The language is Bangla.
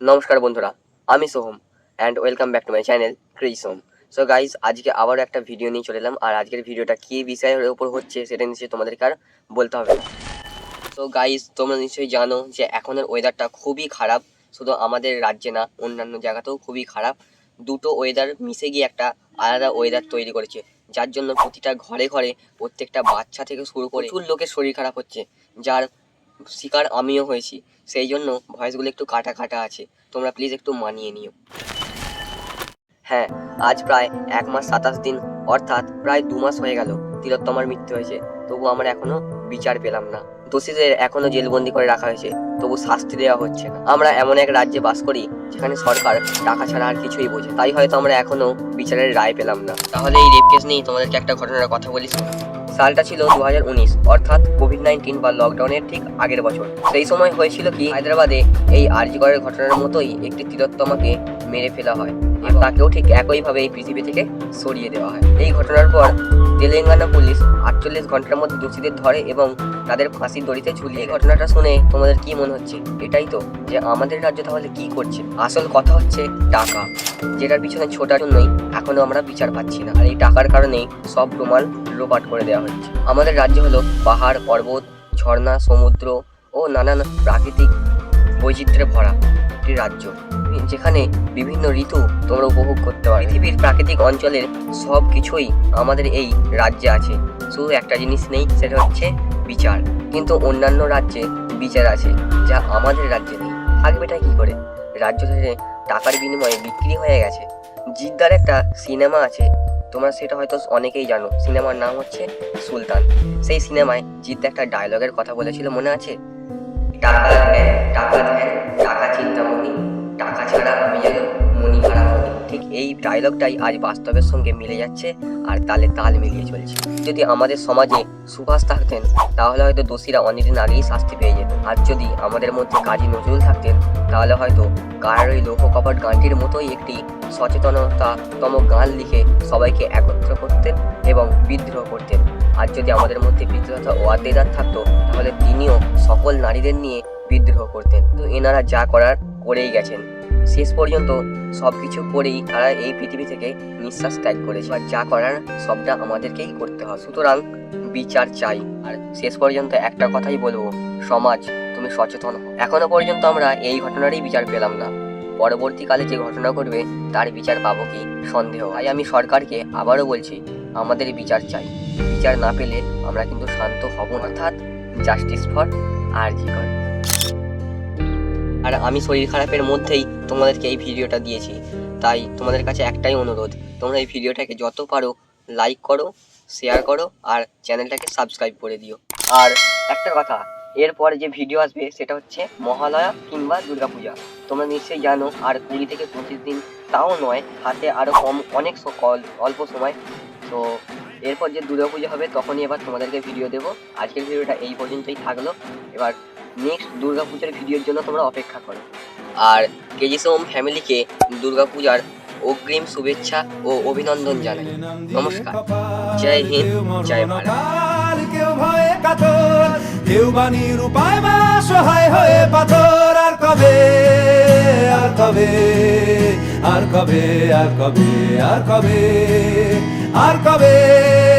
নমস্কার বন্ধুরা, আমি Soham and welcome back to my channel Chris home so guys আজকে আবারও একটা ভিডিও নিয়ে চলে এলাম, আর আজকের ভিডিওটা কী বিষয়ের ওপর হচ্ছে সেটা নিশ্চয়ই তোমাদেরকে আর বলতে হবে তো গাইজ তোমরা নিশ্চয়ই জানো যে এখনের ওয়েদারটা খুবই খারাপ, শুধু আমাদের রাজ্যে না, অন্যান্য জায়গাতেও খুবই খারাপ। দুটো ওয়েদার মিশে গিয়ে একটা আলাদা ওয়েদার তৈরি করেছে, যার জন্য প্রতিটা ঘরে ঘরে প্রত্যেকটা বাচ্চা থেকে শুরু করে প্রচুর লোকের শরীর খারাপ হচ্ছে, যার শিকার আমিও হয়েছি। সেই জন্য ভয়েসগুলো একটু কাটা কাটা আছে। তোমরা প্লিজ একটু মানিয়ে নিও। হ্যাঁ আজ প্রায় এক মাস সাতাশ দিন, অর্থাৎ প্রায় দু মাস হয়ে গেল। তিলোত্তমার মৃত্যু হয়েছে। তবু আমরা এখনও বিচার পেলাম না। দোষীদের এখনও জেলবন্দি করে রাখা হয়েছে। তবু শাস্তি দেওয়া হচ্ছে না। আমরা এমন এক রাজ্যে বাস করি, যেখানে সরকার টাকা ছাড়া আর কিছুই বোঝে তাই হয়তো আমরা এখনও বিচারের রায় পেলাম না। তাহলে এই রেপ কেস নিয়েই তোমাদেরকে একটা ঘটনার কথা বলি শোনো। সালটা ছিল দু হাজার উনিশ, অর্থাৎ কোভিড নাইন্টিন বা লকডাউনের ঠিক আগের বছর। সেই সময় হয়েছিল কি, হায়দ্রাবাদে এই আরজিগড়ের ঘটনার মতোই একটি তিলোত্তমাকে মেরে ফেলা হয়। তাকেও ঠিক একইভাবে এই পৃথিবী থেকে সরিয়ে দেওয়া হয়। এই ঘটনার পর তেলেঙ্গানা পুলিশ আটচল্লিশ ঘণ্টার মধ্যে দোষীদের ধরে এবং তাদের ফাঁসির দড়িতে ঝুলিয়ে। ঘটনাটা শুনে তোমাদের কি মনে হচ্ছে? এটাই তো যে আমাদের রাজ্য তাহলে কি করছে? আসল কথা হচ্ছে টাকা, যেটার পিছনে ছোটার জন্যই এখনও আমরা বিচার পাচ্ছি না। আর এই টাকার কারণেই সব প্রমাণ লোপাট করে দেওয়া হচ্ছে। আমাদের রাজ্য হলো পাহাড়, পর্বত, ঝর্ণা, সমুদ্র ও নানান প্রাকৃতিক বৈচিত্র্যে ভরা একটি রাজ্য। যেখানে বিভিন্ন ঋতু তোমরা উপভোগ করতে পারো পৃথিবীর প্রাকৃতিক অঞ্চলের সব কিছুই আমাদের এই রাজ্যে আছে। শুধু একটা জিনিস নেই, সেটা হচ্ছে বিচার। কিন্তু অন্যান্য রাজ্যে বিচার আছে, যা আমাদের রাজ্যে নেই। থাকবেটা কী করে? রাজ্য থেকে টাকার বিনিময়ে বিক্রি হয়ে গেছে। জিদ্দার একটা সিনেমা আছে, তোমরা সেটা হয়তো অনেকেই জানো। সিনেমার নাম হচ্ছে সুলতান। সেই সিনেমায় জিদ্দা একটা ডায়লগের কথা বলেছিল, মনে আছে? টাকা টাকা ধ্যান টাকা চিন্তামণি। টাকা ছাড়া আমি যেন মনি মনি ঠিক এই ডায়লগটাই আজ বাস্তবের সঙ্গে মিলে যাচ্ছে আর তালে তাল মিলিয়ে চলছে। যদি আমাদের সমাজে সুভাষ থাকতেন, তাহলে হয়তো দোষীরা অনেকদিন আগেই শাস্তি পেয়ে যেত। আর যদি আমাদের মধ্যে কাজী নজরুল থাকতেন, তাহলে হয়তো কার ওই লৌহ কপাট গানটির মতোই একটি সচেতনতাতম গান লিখে সবাইকে একত্র করতেন এবং বিদ্রোহ করতেন। আর যদি আমাদের মধ্যে বিদ্রোহতা ওয়াদ্দেদার থাকতো, তাহলে তিনিও সকল নারীদের নিয়ে বিদ্রোহ করতেন। তো এনারা যা করার করেই গেছেন। শেষ পর্যন্ত সব কিছু করেই তারা এই পৃথিবী থেকে নিঃশ্বাস ত্যাগ করেছে। আর যা করার সবটা আমাদেরকেই করতে হয়। সুতরাং বিচার চাই। আর শেষ পর্যন্ত একটা কথাই বলব, সমাজ, তুমি সচেতন এখনও পর্যন্ত আমরা এই ঘটনারই বিচার পেলাম না। পরবর্তীকালে যে ঘটনা ঘটবে, তার বিচার পাবো কি সন্দেহ। তাই আমি সরকারকে আবারও বলছি, আমাদের বিচার চাই। বিচার না পেলে আমরা কিন্তু শান্ত হব অর্থাৎ জাস্টিস ফর আর জি কর আর আমি শরীর খারাপের মধ্যেই তোমাদেরকে এই ভিডিওটা দিয়েছি। তাই তোমাদের কাছে একটাই অনুরোধ, তোমরা এই ভিডিওটাকে যত পারো লাইক করো শেয়ার করো, আর চ্যানেলটাকে সাবস্ক্রাইব করে দিও। আর একটা কথা, এরপর যে ভিডিও আসবে সেটা হচ্ছে মহালয়া কিংবা দুর্গাপূজা। তোমরা নিশ্চয়ই জানো, আর কুড়ি থেকে পঁচিশ দিন তাও নয়, হাতে আরও কম অনেক অল্প সময়। তো এরপর যে দুর্গাপূজা হবে, তখনই এবার তোমাদেরকে ভিডিও দেবো। আজকের ভিডিওটা এই পর্যন্তই থাকল। এবার নেক্সট দুর্গাপূজার ভিডিওর জন্য তোমরা অপেক্ষা করো। আর কেজি সোম ফ্যামিলিকে দুর্গাপূজার অগ্রিম শুভেচ্ছা ও অভিনন্দন জানাই। নমস্কার। জয় হিন্দ, জয় ভারত। কেউ বাণীর উপায় বা সহায় হয়ে পাথর। আর কবে আর কবে আর কবে আর কবে আর কবে আর কবে